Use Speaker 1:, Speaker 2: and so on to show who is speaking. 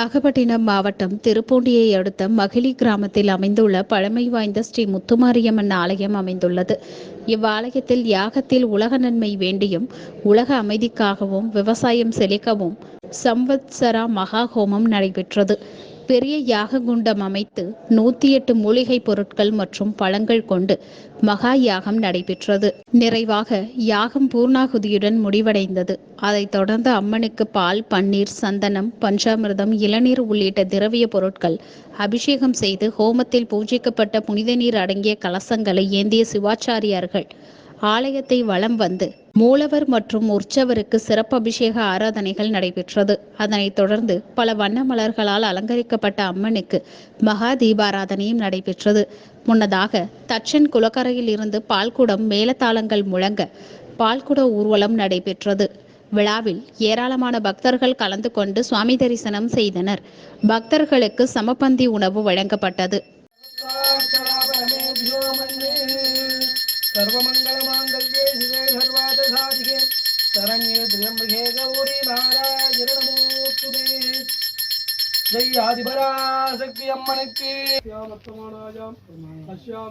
Speaker 1: நாகப்பட்டினம் மாவட்டம் திருப்பூண்டியை அடுத்த மகிழி கிராமத்தில் அமைந்துள்ள பழமை வாய்ந்த ஸ்ரீ முத்துமாரியம்மன் ஆலயம் அமைந்துள்ளது. இவ்வாலயத்தில் யாகத்தில் உலக நன்மை வேண்டியும் உலக அமைதிக்காகவும் விவசாயம் செழிக்கவும் சம்வத்சரா மகா ஹோமம் நடைபெற்றது. பெரிய யாக குண்டம் அமைத்து நூத்தி எட்டு மூலிகை பொருட்கள் மற்றும் பழங்கள் கொண்டு மகா யாகம் நடைபெற்றது. நிறைவாக யாகம் பூர்ணாகுதியுடன் முடிவடைந்தது. அதைத் தொடர்ந்து அம்மனுக்கு பால் பன்னீர் சந்தனம் பஞ்சாமிர்தம் இளநீர் உள்ளிட்ட திரவிய பொருட்கள் அபிஷேகம் செய்து ஹோமத்தில் பூஜிக்கப்பட்ட புனித நீர் அடங்கிய கலசங்களை ஏந்திய சிவாச்சாரியார்கள் ஆலயத்தை வலம் வந்து மூலவர் மற்றும் உற்சவருக்கு சிறப்பு அபிஷேக ஆராதனைகள் நடைபெற்றது. அதனைத் தொடர்ந்து பல வண்ண மலர்களால் அலங்கரிக்கப்பட்ட அம்மனுக்கு மகா தீபாராதனையும் நடைபெற்றது. முன்னதாக தச்சன் குலக்கரையில் இருந்து பால்குடம் மேலத்தாளங்கள் முழங்க பால்குட ஊர்வலம் நடைபெற்றது. விழாவில் ஏராளமான பக்தர்கள் கலந்து கொண்டு சுவாமி தரிசனம் செய்தனர். பக்தர்களுக்கு சமபந்தி உணவு வழங்கப்பட்டது.
Speaker 2: शरण्ये गौरी महाराज नमोस्तुते जय्याधिपरा शक्ति अम्मणक्के अस्यां